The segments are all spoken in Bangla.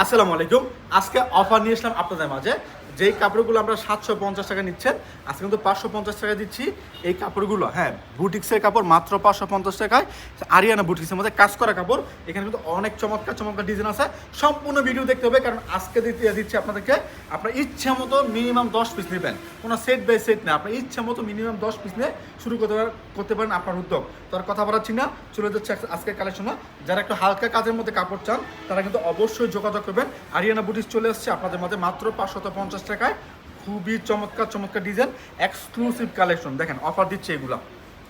আসসালামু আলাইকুম। আজকে অফার নিয়ে আসলাম আপনাদের মাঝে। যেই কাপড়গুলো আমরা সাতশো পঞ্চাশ টাকা নিচ্ছেন, আজকে কিন্তু পাঁচশো পঞ্চাশ টাকা দিচ্ছি। এই কাপড়গুলো হ্যাঁ বুটিক্সের কাপড় মাত্র পাঁচশো পঞ্চাশ টাকায়। আরিয়ানা বুটিক্সের মধ্যে কাজ করা কাপড়, এখানে কিন্তু অনেক চমৎকার চমৎকার ডিজাইন আছে। সম্পূর্ণ ভিডিও দেখতে হবে, কারণ আজকে দিতে দিচ্ছি আপনাদেরকে, আপনার ইচ্ছা মতো মিনিমাম দশ পিস নেবেন। কোনো সেট বাই সেট না, আপনার ইচ্ছা মতো মিনিমাম দশ পিস নিয়ে শুরু করতে করতে পারেন আপনার উদ্যোগ। তো আর কথা বাড়াচ্ছি না, চলে যাচ্ছে আজ- আজকের কালেকশনে যারা একটু হালকা কাজের মধ্যে কাপড় চান, তারা কিন্তু অবশ্যই যোগাযোগ করবেন। আরিয়ানা বুটিক্স চলে আসছে আপনাদের মধ্যে মাত্র পাঁচশত পঞ্চাশ টাকায় খুবই চমৎকার চমৎকার ডিজাইন এক্সক্লুসিভ কালেকশন দেখেন অফার দিচ্ছে এগুলো।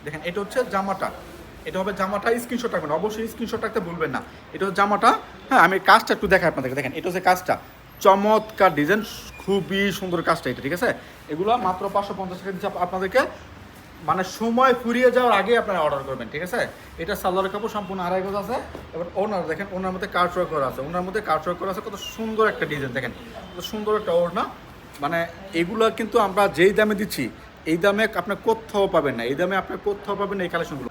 দেখেন, এটা হচ্ছে জামাটা। এটা হবে জামাটা স্ক্রিনশট রাখবেন। অবশ্যই স্ক্রিনশট রাখতে ভুলবেন না। এটা হচ্ছে জামাটা। হ্যাঁ আমি কাজটা একটু দেখাই আপনাদেরকে। দেখেন, এটা হচ্ছে কাজটা। চমৎকার ডিজাইন খুবই সুন্দর কাজটা এটা, ঠিক আছে? এগুলো মাত্র পাঁচশো পঞ্চাশ টাকা দিচ্ছে আপনাদেরকে। মানে সময় ফুরিয়ে যাওয়ার আগে আপনারা অর্ডার করবেন, ঠিক আছে? এটা সালোয়ার কাপড় সম্পূর্ণ আড়াই গজ আছে। এবার ওনার, দেখেন, ওনার মধ্যে কার্ড ওয়ার্ক করা আছে। ওনার মধ্যে কার্ড ওয়ার্ক করা আছে, কত সুন্দর একটা ডিজাইন দেখেন, কত সুন্দর একটা ওড়না। মানে এগুলো কিন্তু আমরা যেই দামে দিচ্ছি, এই দামে আপনি কোথাও পাবেন না। এই দামে আপনি কোথাও পাবেন না এই কালেকশনগুলো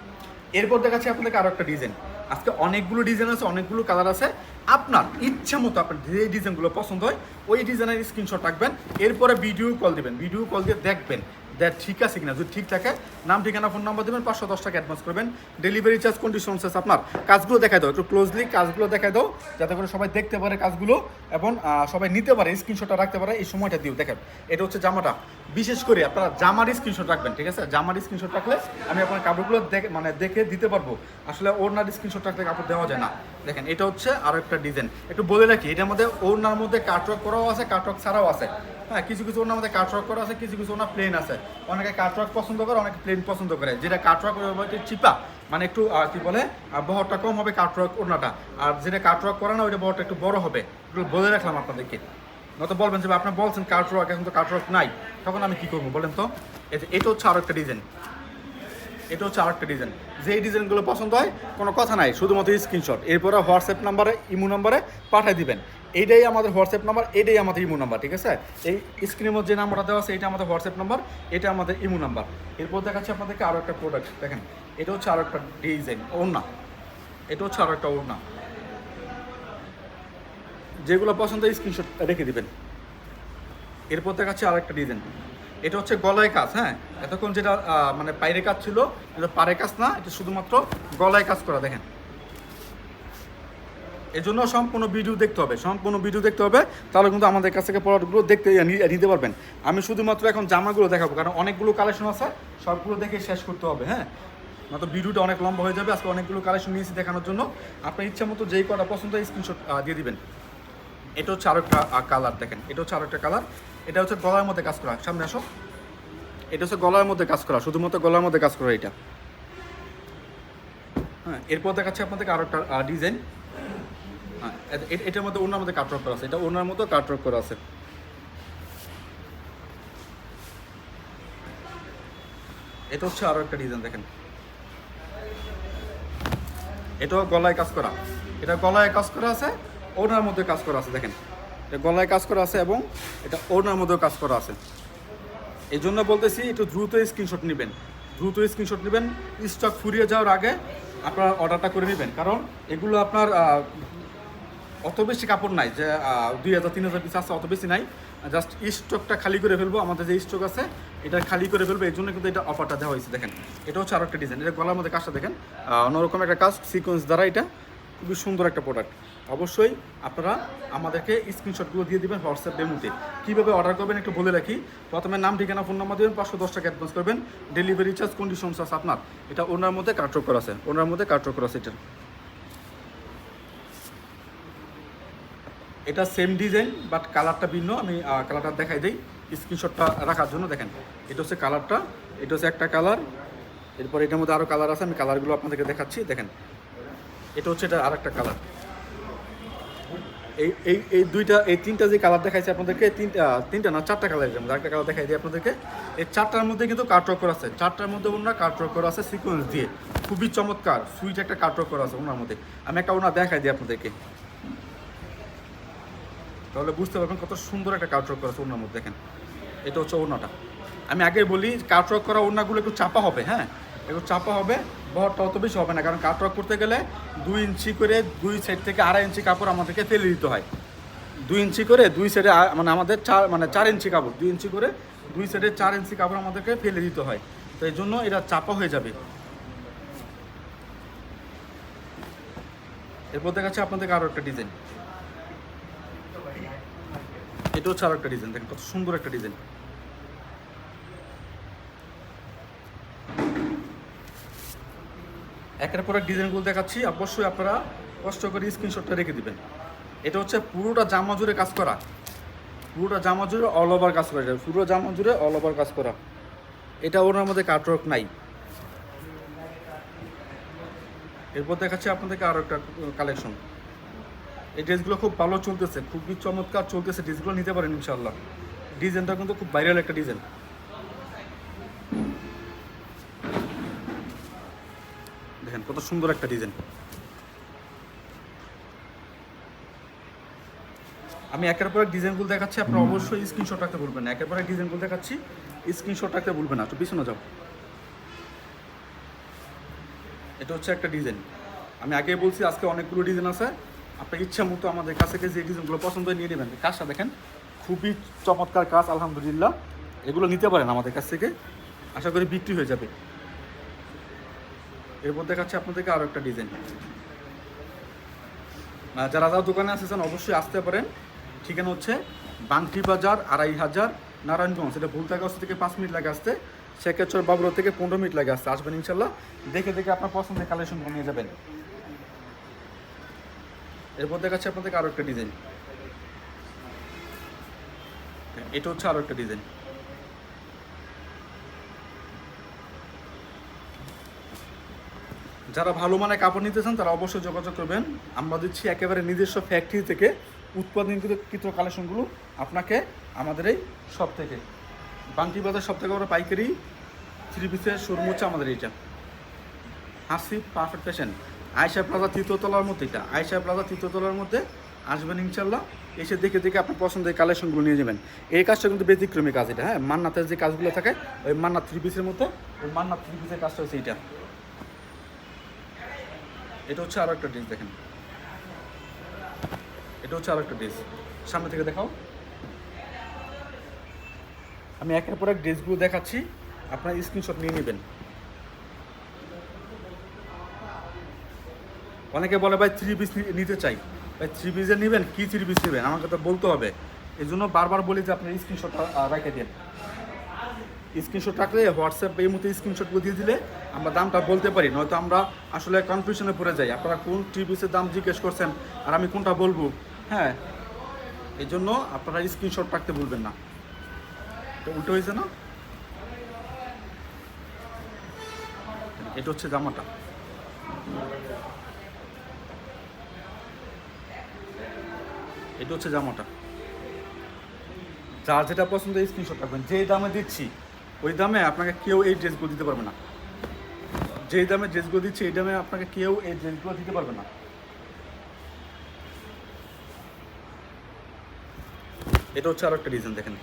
এরপর দেখাচ্ছি আপনাদেরকে আরও একটা ডিজাইন আজকে অনেকগুলো ডিজাইন আছে, অনেকগুলো কালার আছে। আপনার ইচ্ছা মতো আপনার যে ডিজাইনগুলো পছন্দ হয়, ওই ডিজাইনের স্ক্রিনশট রাখবেন। এরপরে ভিডিও কল দিবেন। ভিডিও কল দিয়ে দেখবেন দেখ ঠিক আছে কিনা? যদি ঠিক থাকে, নাম, ঠিকানা ফোন নাম্বার দেবেন, পাঁচশো দশ টাকা অ্যাডভান্স করবেন। ডেলিভারি চার্জ কন্ডিশনস আছে আপনার। কাজগুলো দেখাই দাও, একটু ক্লোজলি কাজগুলো দেখাই দাও, যাতে করে সবাই দেখতে পারে কাজগুলো এবং সবাই নিতে পারে স্ক্রিনশটটা রাখতে পারে, এই সময়টা দিও, দেখেন। এটা হচ্ছে জামাটা। বিশেষ করে আপনারা জামার স্ক্রিনশট রাখবেন, ঠিক আছে? জামার স্ক্রিনশট রাখলে আমি আপনার কাপড়গুলো দেখে মানে দেখে দিতে পারব। আসলে ওড়নার স্ক্রিনশট রাখলে কাপড় দেওয়া যায় না। দেখেন, এটা হচ্ছে আরও একটা ডিজাইন একটু বলে রাখি, এটার মধ্যে ওড়নার মধ্যে কাটওয়ার্ক করাও আছে কাটওয়ার্ক ছাড়াও আছে। হ্যাঁ কিছু কিছু ওনার মধ্যে কাটওয়ার্ক করা আছে, কিছু কিছু ওনার প্লেন আছে। অনেকে কাটওয়ার্ক পছন্দ করে, অনেকে প্লেন পছন্দ করে। যেটা কাটওয়ার্ক চিপা মানে একটু কি বলে বহরটা কম হবে কাটওয়ার্ক ওড়নাটা আর যেটা কাটওয়ার্ক করে না, ওইটা বহরটা একটু বড় হবে। একটু বলে রাখলাম আপনাদেরকে। নয়তো বলবেন যে আপনি বলছেন কাটওয়ার্ক এখন তো কাটওয়ার্ক নাই। তখন আমি কি করব বলেন তো? এটা হচ্ছে আরও একটা ডিজাইন এটা হচ্ছে আরেকটা ডিজাইন যেই ডিজাইনগুলো পছন্দ হয়, কোনো কথা নাই, শুধুমাত্র স্ক্রিনশট এরপরে হোয়াটসঅ্যাপ নাম্বারে ইমো নাম্বারে পাঠিয়ে দিবেন। এইটাই আমাদের হোয়াটসঅ্যাপ নাম্বার এটাই আমাদের ইমো নাম্বার ঠিক আছে? এই স্ক্রিনের মধ্যে যে নাম্বারটা দেওয়া আছে এটা আমাদের হোয়াটসঅ্যাপ নাম্বার এটা আমাদের ইমো নাম্বার এরপর দেখাচ্ছি আপনাদেরকে আরও একটা প্রোডাক্ট দেখেন, এটা হচ্ছে আরও একটা ডিজাইন ওড়না। এটা হচ্ছে আরও একটা ওড়না। যেগুলো পছন্দ স্ক্রিনশট রেখে দিবেন। এরপর দেখাচ্ছি আরেকটা ডিজাইন এটা হচ্ছে গলায় কাজ হ্যাঁ? এতক্ষণ যেটা মানে পায়ের কাজ ছিল, এটা পারে কাজ না, এটা শুধুমাত্র গলায় কাজ করা, দেখেন। এই জন্য সম্পূর্ণ ভিডিও দেখতে হবে। সম্পূর্ণ ভিডিও দেখতে হবে, তাহলে কিন্তু আমাদের কাছ থেকে প্রোডাক্টগুলো দেখতে নিতে পারবেন। আমি শুধুমাত্র এখন জামাগুলো দেখাবো, কারণ অনেকগুলো কালেকশন আছে, সবগুলো দেখে শেষ করতে হবে হ্যাঁ? নয়তো ভিডিওটা অনেক লম্বা হয়ে যাবে, আজকে অনেকগুলো কালেকশন নিয়েছি দেখানোর জন্য। আপনার ইচ্ছা মতো যেই কটা পছন্দ স্ক্রিনশট দিয়ে দিবেন। এটা হচ্ছে আরও একটা কালার দেখেন, এটা হচ্ছে আরও একটা কালার এটা হচ্ছে গলার মধ্যে কাজ করা, সামনে আসো। এটা হচ্ছে গলার মধ্যে কাজ করা, শুধুমাত্র গলার মধ্যে কাজ করা এটা। হ্যাঁ এরপর দেখাচ্ছে আপনাদেরকে আরও একটা ডিজাইন এটার মধ্যে ওনার মধ্যে কাটওয়ার্ক করা আছে। এটা ওনার মধ্যে কাটওয়ার্ক করা আছে। এটা হচ্ছে আরও একটা ডিজাইন দেখেন। এটাও গলায় কাজ করা। এটা গলায় কাজ করা আছে ওনার মধ্যে কাজ করা আছে, দেখেন। এটা গলায় কাজ করা আছে এবং এটা ওনার মধ্যেও কাজ করা আছে। এই জন্য বলতেছি, একটু দ্রুত স্ক্রিনশট নেবেন। দ্রুত স্ক্রিনশট নেবেন স্টক ফুরিয়ে যাওয়ার আগে আপনার অর্ডারটা করে নেবেন। কারণ এগুলো আপনার অত বেশি কাপড় নাই, যে দুই হাজার, তিন হাজার পিস আছে, অত বেশি নাই। জাস্ট স্টকটা খালি করে ফেলব, আমাদের যে স্টক আছে, এটা খালি করে ফেলব এই জন্য কিন্তু এটা অফারটা দেওয়া হয়েছে, দেখেন। এটা হচ্ছে আরও একটা ডিজাইন এটা গলার মধ্যে কাজটা দেখেন। অন্যরকম একটা কাজ সিকোয়েন্স দ্বারা এটা খুবই সুন্দর একটা প্রোডাক্ট অবশ্যই আপনারা আমাদেরকে স্ক্রিনশটগুলো দিয়ে দিবেন হোয়াটসঅ্যাপ ডেমোতে কীভাবে অর্ডার করবেন একটু বলে রাখি। প্রথমে নাম, ঠিকানা ফোন নাম্বার দেবেন, পাঁচশো দশ টাকা অ্যাডভান্স করবেন। ডেলিভারি চার্জ কন্ডিশনস আছে আপনার। এটা ওনার মধ্যে কাট্রক করা আছে, ওনার মধ্যে কাট্রক করা আছে এটা এটা সেম ডিজাইন বাট কালারটা ভিন্ন। আমি কালারটা দেখাই দিই। স্ক্রিনশটটা রাখার জন্য দেখেন। এটা হচ্ছে কালারটা এটা হচ্ছে একটা কালার এরপর এটার মধ্যে আরও কালার আছে, আমি কালারগুলো আপনাদেরকে দেখাচ্ছি। দেখেন, এটা হচ্ছে এটা আর একটা কালার এই এই এই দুইটা, এই তিনটা যে কালার দেখাইছে আপনাদেরকে, তিনটা তিনটা না, চারটা কালার মধ্যে একটা কালার দেখাই দিই আপনাদেরকে। এই চারটার মধ্যে কিন্তু কাটওয়ার্ক করা আছে। চারটার মধ্যে ওনার কাটওয়ার্ক করা আছে সিকোয়েন্স দিয়ে। খুবই চমৎকার। সুইচ একটা কাটওয়ার্ক করা আছে ওনার মধ্যে। আমি একটা ওনার দেখাই দিই আপনাদেরকে। তাহলে বুঝতে পারবেন কত সুন্দর একটা কাটওয়ার্ক করা আছে ওনার মধ্যে, দেখেন। এটা হচ্ছে ওড়নাটা। আমি আগে বলি কাটওয়ার্ক করা ওড়নাগুলো একটু চাপা হবে হ্যাঁ? একটু চাপা হবে বহরটা অত বেশি হবে না, কারণ কাটওয়ার্ক করতে গেলে দুই ইঞ্চি করে দুই সাইড থেকে আড়াই ইঞ্চি কাপড় আমাদেরকে ফেলে দিতে হয়। দুই ইঞ্চি করে দুই সাইডে মানে আমাদের চার মানে চার ইঞ্চি কাপড়, দুই ইঞ্চি করে দুই সাইডে চার ইঞ্চি কাপড় আমাদেরকে ফেলে দিতে হয়। তো এই জন্য এটা চাপা হয়ে যাবে। এরপর দেখাচ্ছে আপনাদের আরও একটা ডিজাইন। এটা হচ্ছে আরও একটা ডিজাইন দেখেন কত সুন্দর একটা ডিজাইন একের পর এক ডিজাইনগুলো দেখাচ্ছি, অবশ্যই আপনারা কষ্ট করে স্ক্রিনশটটা রেখে দিবেন। এটা হচ্ছে পুরোটা জামা জুড়ে কাজ করা। পুরোটা জামা জুড়ে অল ওভার কাজ করা। পুরো জামা জুড়ে অল ওভার কাজ করা। এটা ওনার মধ্যে কাটরক নাই। এরপর দেখাচ্ছি আপনাদেরকে আরও একটা কালেকশন এই ড্রেসগুলো খুব ভালো চলতেছে খুবই চমৎকার চলতেছে ড্রেসগুলো নিতে পারেন ইনশাল্লাহ ডিজাইনটা কিন্তু খুব ভাইরাল একটা ডিজাইন। দেখেন কত সুন্দর একটা ডিজাইন। আমি একের পর এক ডিজাইনগুলো দেখাচ্ছি আপনারা অবশ্যই স্ক্রিনশট রাখতে ভুলবেন না। একের পর এক ডিজাইনগুলো দেখাচ্ছি স্ক্রিনশট রাখতে ভুলবেন না। একটু পিছনে যাও। এটা হচ্ছে একটা ডিজাইন। আমি আগেই বলছি আজকে অনেকগুলো ডিজাইন আছে। আপনার ইচ্ছা মতো আমাদের কাছ থেকে যে ডিজাইনগুলো পছন্দ নিয়ে নেবেন। কাজটা দেখেন, খুবই চমৎকার কাজ, আলহামদুলিল্লাহ। এগুলো নিতে পারেন আমাদের কাছ থেকে, আশা করি বিক্রি হয়ে যাবে। এরপর দেখাচ্ছে আপনাদেরকে আরও একটা ডিজাইন। যারা যারা দোকানে আসতেছেন অবশ্যই আসতে পারেন। ঠিকানা হচ্ছে বাংটি বাজার, আড়াই হাজার, নারায়ণগঞ্জ। এটা ভুলতাগঞ্জ থেকে পাঁচ মিনিট লাগে আসতে, শেখেশ্বর বাবুরা থেকে পনেরো মিনিট লাগে আসতে। আসবেন ইনশাল্লাহ। দেখে দেখে আপনার পছন্দের কালেকশন নিয়ে যাবেন। এরপর দেখাচ্ছে আপনাদেরকে আরও একটা ডিজাইন এটা হচ্ছে আরও একটা ডিজাইন যারা ভালো মানের কাপড় নিতে চান, তারা অবশ্যই যোগাযোগ করবেন। আমরা দিচ্ছি একেবারে নিজস্ব ফ্যাক্টরি থেকে উৎপাদনকৃত কালেকশনগুলো আপনাকে আমাদের এই সব থেকে। বাংটি বাজার সব থেকে আমরা পাইকারি থ্রি পিসের শোরুম হচ্ছে আমাদের এইটা। Hashi perfect fashion Ayesha plaza তৃতীয়তলার মধ্যে এটা আয়সা প্লাজা তৃতীয়তলার মধ্যে আসবেন ইনশাল্লাহ এসে দেখে দেখে আপনার পছন্দের কালেকশনগুলো নিয়ে যাবেন। এই কাজটা কিন্তু ব্যতিক্রমী কাজ এটা হ্যাঁ? মান্নাতের যে কাজগুলো থাকে, ওই মান্না থ্রি পিসের মধ্যে, ওই মান্না থ্রি পিসের কাজটা হচ্ছে এইটা এটা হচ্ছে আরও একটা ড্রেস দেখেন। এটা হচ্ছে আরও একটা ড্রেস সামনে থেকে দেখাও। আমি একের পর এক ড্রেসগুলো দেখাচ্ছি, আপনার স্ক্রিনশট নিয়ে নেবেন। অনেকে বলে, ভাই থ্রি পিস নিতে চাই। ভাই থ্রি পিসে নেবেন? কী থ্রি পিস নেবেন? আমাকে তো বলতে হবে। এই জন্য বারবার বলি যে আপনার স্ক্রিনশটটা রেখে দেন। স্ক্রিনশট রাখলে হোয়াটসঅ্যাপ এই মতো স্ক্রিনশটগুলো দিয়ে দিলে আমরা দামটা বলতে পারি। নয়তো আমরা আসলে কনফিউশনে পড়ে যাই। আপনারা কোন থ্রি পিসের দাম জিজ্ঞেস করছেন আর আমি কোনটা বলব? হ্যাঁ। এই জন্য আপনারা স্ক্রিনশট রাখতে বলবেন না। তো উল্টো হয়েছে না? এটা হচ্ছে জামাটা। এটা হচ্ছে জামাটা। যার যেটা পছন্দ এই স্ক্রিনশট রাখবেন। যে দামে দিচ্ছি, ওই দামে আপনাকে কেউ এই ড্রেসগুলো দিতে পারবে না। যেই দামে ড্রেসগুলো দিচ্ছি, এই দামে আপনাকে কেউ এই ড্রেসগুলো দিতে পারবে না। এটা হচ্ছে আরও একটা ডিজাইন দেখেন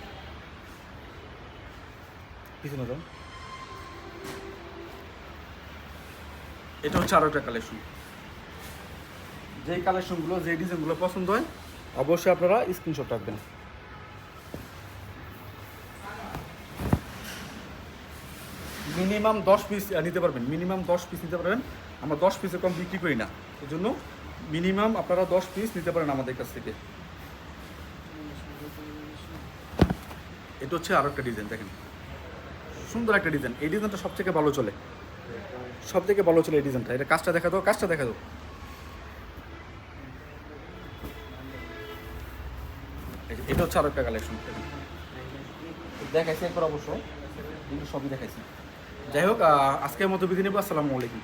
পিছনে এটা হচ্ছে আরও একটা কালেকশন যেই কালেকশনগুলো যেই ডিজাইনগুলো পছন্দ হয় অবশ্যই আপনারা স্ক্রিনশট রাখবেন। মিনিমাম দশ পিস নিতে পারবেন। মিনিমাম দশ পিস নিতে পারবেন। আমরা দশ পিসের কম বিক্রি করি না। এই জন্য মিনিমাম আপনারা দশ পিস নিতে পারেন আমাদের কাছ থেকে। এটা হচ্ছে আরও একটা ডিজাইন দেখেন। সুন্দর একটা ডিজাইন এই ডিজাইনটা সব থেকে ভালো চলে। সব থেকে ভালো চলে এই ডিজাইনটা এটা কাজটা দেখা দাও কাজটা দেখা দাও এটা হচ্ছে আরও একটা কালেকশন দেখাইছি একবার অবশ্য এগুলো সবই দেখাইছি। যাই হোক আজকের মতো বিধি নেব, আসসালামু আলাইকুম।